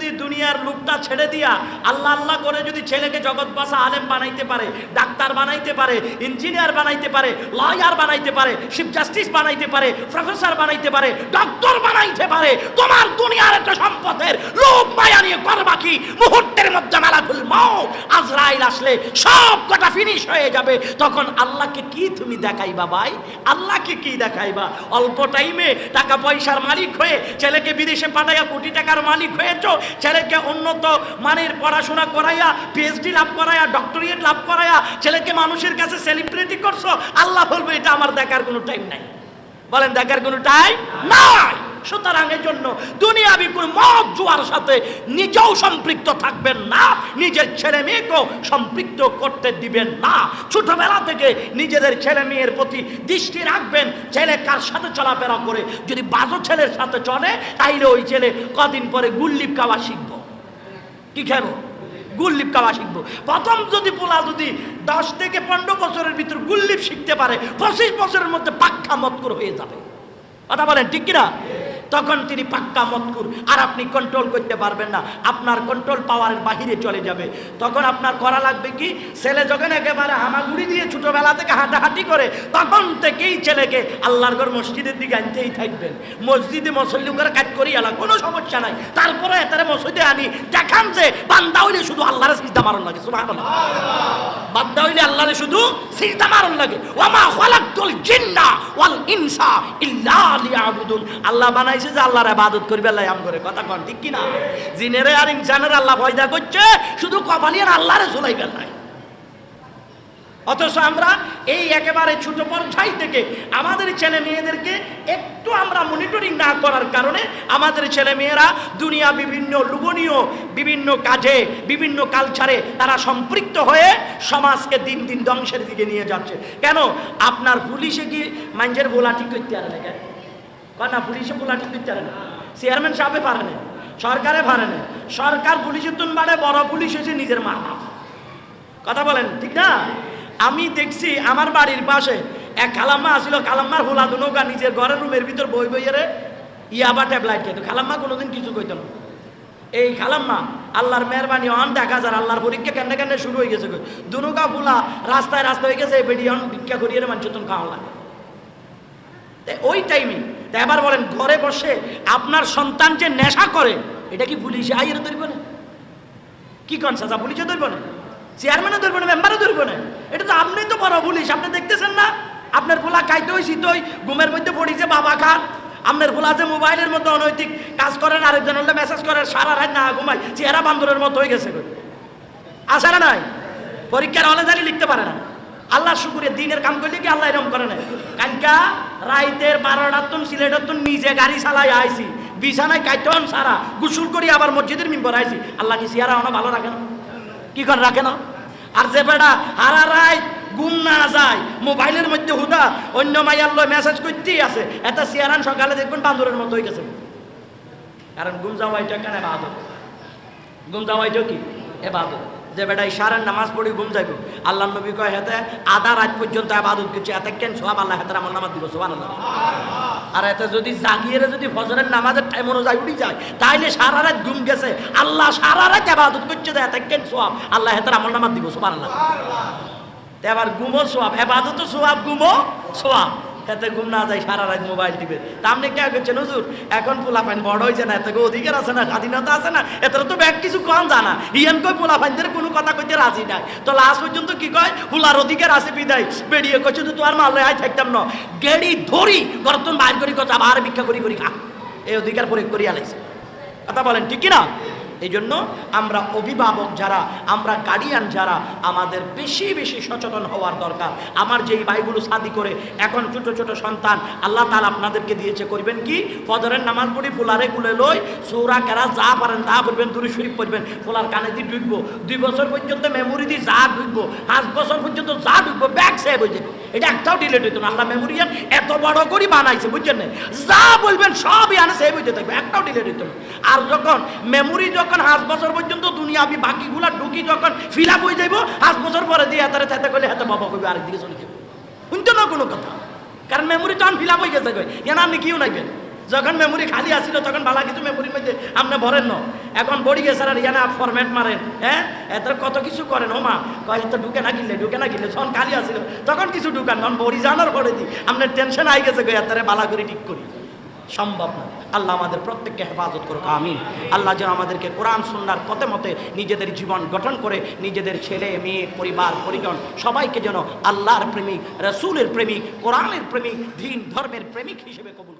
যদি দুনিয়ার লুকটা ছেড়ে দিয়া আল্লাহ আল্লাহ করে যদি ছেলেকে জগৎ বাসা আলেম বানাইতে পারে, ডাক্তার বানাইতে পারে, ইঞ্জিনিয়ার বানাইতে পারে লয়ার বানাইতে পারে চিফ জাস্টিস বানাইতে পারে প্রফেসর বানাইতে পারে ডক্টর বানাইতে পারে, তোমার দুনিয়ার একটা সম্পদের লোভ মায়া নিয়ে করবা কি মুহূর্তের মধ্যে মালাকুল মাউত আজরাইল আসলে সব কটা ফিনিশ হয়ে যাবে। তখন আল্লাহকে কি তুমি দেখাইবা ভাই? আল্লাহকে কি দেখাইবা? অল্প টাইমে টাকা পয়সার মালিক হয়ে ছেলেকে বিদেশে পাঠাইয়া কোটি টাকার মালিক হয়েছো ছেলেকে উন্নত মানের পড়াশোনা করাইয়া পিএইচডি লাভ করাইয়া ডক্টরিয়েট লাভ করাইয়া ছেলেকে মানুষের কাছে সেলিব্রিটি করছ আল্লাহ বলবে এটা আমার দেখার কোনো টাইম নাই। বলেন দেখার কোনো টাইম নাই। সুতরাং এর জন্য দুনিয়াবি কোন মদ জুয়ার সাথে নিজেও সম্পৃক্ত থাকবেন না, নিজের ছেলে মেয়েকেও সম্পৃক্ত করতে দিবেন না। ছোটবেলা থেকে নিজেদের ছেলে মেয়ের প্রতি দৃষ্টি রাখবেন, ছেলে কার সাথে চলাফেরা করে? যদি বাজো ছেলের সাথে চলে, তাইলে ওই ছেলে কদিন পরে গুল্লিপ খাওয়া শিখব। কি খাব গুল্লিপ খাওয়া শিখব। প্রথম যদি পোলা যদি দশ থেকে পনেরো বছরের ভিতর গুল্লিপ শিখতে পারে, পঁচিশ বছরের মধ্যে পাক্কা মতকুর হয়ে যাবে। কথা বলেন, ঠিক কিনা? তখন তিনি পাক্কা মতকুর আর আপনি কন্ট্রোল করতে পারবেন না। আপনার কন্ট্রোল পাওয়ারের বাহিরে চলে যাবে। তখন আপনার করা লাগবে কি? ছেলে যখন একেবারে হামাগুড়ি দিয়ে ছোটোবেলা থেকে হাঁটাহাঁটি করে, তখন থেকেই ছেলেকে আল্লাহর ঘর মসজিদের দিকে আনতেই থাকবেন। মসজিদে মসল্লি করে কাজ করি এলা কোনো সমস্যা নাই। তারপরে তারা মসজিদে আনি, দেখান যে বান্দা হইলে শুধু আল্লাহরে সিজদা মারণ লাগে, সুবহানাল্লাহ। বান্দা হইলে আল্লাহরে শুধু সিজদা মারণ লাগে। ওয়ামা খালাকতুল জিন্না ওয়াল ইনসা ইল্লা লিয়াবুদুন। আল্লাহ বানাইছে যে আল্লাহর ইবাদত করবে, আল্লাহ আম করে কথা কন, ঠিক কি না জিনেরে আর ইনসানের আল্লাহ পয়দা করছে, শুধু কপালিয়ার আল্লাহরে ঝুলাইবেন নাই। অথচ আমরা এই একেবারে ছোট পর্যায় থেকে আমাদের ছেলে মেয়েদেরকে একটু আমরা মনিটরিং না করার কারণে আমাদের ছেলে মেয়েরা দুনিয়া বিভিন্ন লুবনীয়, বিভিন্ন কাজে, বিভিন্ন কালচারে তারা সম্পৃক্ত হয়ে সমাজকে দিন দিন ধ্বংসের দিকে নিয়ে যাচ্ছে। কেন? আপনার পুলিশে কি বোলা ঠিক করতে পারে না কেন? না, পুলিশে বোলা ঠিক করতে পারে না। চেয়ারম্যান সাহেবে পারে না, সরকারে পারে না। সরকার পুলিশের তুন বাড়ে বড় পুলিশ হয়েছে নিজের মা কথা বলেন, ঠিক না? আমি দেখছি আমার বাড়ির পাশে এক খালাম্মা আসিল খালাম্মার হোলা দুনৌকা নিজের ঘরের রুমের ভিতর বই বইয়েরে ইয়াবা ট্যাবলাইট খেত। খালাম্মা কোনোদিন কিছু কইত না। এই খালাম্মা, আল্লাহর মেহরবানি অন দেখা যার আল্লাহর পরীক্ষা কেন কেন শুরু হয়ে গেছে। দুনৌকা ফুলা রাস্তায় রাস্তায় হয়ে গেছে বেডি অন ভিক্ষা করিয়ে মানুষ তখন খাওয়া লাগে। ওই টাইমে, তা এবার বলেন, ঘরে বসে আপনার সন্তান যে নেশা করে, এটা কি পুলিশে আইয়ের ধরবে না? কি কন সাজা, পুলিশে ধরবে না? চেয়ারম্যানও ধরবে না মেম্বারও ধরবে না। এটা তো আপনি তো বড় পুলিশ, আপনি দেখতেছেন না? আপনার পোলা খাইতে হই শীতই ঘুমের মধ্যে পড়িছে বাবা খান আপনার পোলা যে মোবাইলের মধ্যে অনৈতিক কাজ করেন আরেকজন হলে মেসেজ করেন সারা রাত না ঘুমায়, চেহারা বান্দরের মতো হয়ে গেছে না নাই? পরীক্ষার হলে জানি লিখতে পারে না। আল্লাহ শুকুরে দিনের কাম করলে কি আল্লাহ এরকম করে না কালকা রাইতের বারোটার তুন, সিলেটের তুন, নিজে গাড়ি চালাই আইছি। বিছানায় কাইতন সারা, গুসুল করি আবার মসজিদের মিম্বর আইছি। আল্লাহ কি সিয়ারা অনেক ভালো রাখে না? কি করে রাখে না? আর যে বেটা হারা রাইত ঘুম না যায়, মোবাইলের মধ্যে হুদা, অন্য মাইয়ার লয় মেসেজ করতেই আছে। এটা সিয়ারান সকালে দেখবেন বান্দরের মতো হয়ে গেছে। কারণ গুম যাওয়া এটা কেন বাদত ঘুম যাওয়া এটা কি? এ বাদত যে বেটা ইশারার নামাজ পড়ি ঘুম যাইব। আল্লাহ নবী কয়, হেতে আধা রাত পর্যন্ত আবাদত করছে এতে কেন সোহাব আল্লাহ হেতে আমার নামাজ দিব সোহান আল্লাহ। আর এতে যদি জাগিয়ে যদি ফজরের নামাজের টাইম অনুযায়ী উঠি যায়, তাইলে সারা রাত ঘুম গেছে। আল্লাহ সারা রাত আবাদত করছে যে এতে সোয়াব? আল্লাহ হেতার আমল নামাজ দিব সোপার আল্লাহ এবার গুমো সোয়াব এবাদত সোয়াব গুমো সোয়াব। এতে ঘুম না যায়, সারা রাত মোবাইল টিপে। তা আপনি কে করছেন, হুজুর? এখন পোলা পাইন বড় হয়েছে না, এতে অধিকার আছে না, স্বাধীনতা আছে না? এতে তো ব্যাগ কিছু কম জানা। ইয়ান কই পোলা পাইনদের কোনো কথা কইতে রাজি নাই। তো লাস্ট পর্যন্ত কি কয়? পোলার অধিকার আছে বিদায়। বেরিয়ে কইছে তো তোমার মারলে আয়, থাকতাম না। গেড়ি ধরি, গর্তন বাইর করি কথা আবার ভিক্ষা করি করি খা। এই অধিকার প্রয়োগ করিয়া লাইছে। কথা বলেন, ঠিক কিনা? এই জন্য আমরা অভিভাবক যারা, আমরা গার্ডিয়ান যারা, আমাদের বেশি বেশি সচেতন হওয়ার দরকার। আমার যেই ভাইগুলো শাদি করে, এখন ছোট ছোট সন্তান, আল্লাহ তালা আপনাদেরকে দিয়েছে, করবেন কি? ফজরের নামাজ পড়ি, ফুলারে কুলে লই, সৌরা কেরা যা পারেন তা পড়বেন, দুরি শরীফ পড়বেন। ফুলার কানে দিয়ে ঢুকবো। দুই বছর পর্যন্ত মেমোরি দিয়ে যা ঢুকবো। পাঁচ বছর পর্যন্ত যা ঢুকবো ব্যাগ সেভ হয়ে যাবে এটা একটাও ডিলেট হইতো না। আল্লাহ মেমোরিয়াল এত বড় করে বানাইছে, বুঝছেন না? যা বলবেন সবই আনে সেই বুঝতে থাকবে। একটাও ডিলেট হইতো না। আর যখন মেমোরি যখন হাত বছর পর্যন্ত দুনিয়া আমি বাকিগুলা ঢুকি যখন ফিল আপ হয়ে যাইব হাত বছর পরে দিয়ে হাতারে থাকতে করলে হাতে বাবা কবি আরেকদিকে চলে যাবে। শুনতে না কোনো কথা? কারণ মেমোরি তখন ফিল আপ হয়ে গেছে কেন আপনি কিউ নাইবেন যখন মেমোরি খালি আসছিল তখন বালা কিছু মেমোরির মধ্যে আপনি ভরেন না। এখন বড়ি গেছে আর ইয়ানা ফরম্যাট মারেন হ্যাঁ? এত কত কিছু করেন, ও মা? কয় তো ঢুকে না গিলে, ঢুকে না গিলে যখন খালি আসছিল তখন কিছু ঢুকান তখন বড়ি জানার পরে দিই আপনার টেনশন আই গেছে গো এত বালা করে ঠিক করি। সম্ভব না। আল্লাহ আমাদের প্রত্যেককে হেফাজত করুক, আমিন। আল্লাহ যেন আমাদেরকে কোরআন, সুন্নার পথে মতে নিজেদের জীবন গঠন করে, নিজেদের ছেলে, মেয়ে, পরিবার, পরিজন, সবাইকে যেন আল্লাহর প্রেমিক, রসুলের প্রেমিক, কোরআনের প্রেমিক, দিন, ধর্মের প্রেমিক হিসেবে কবুল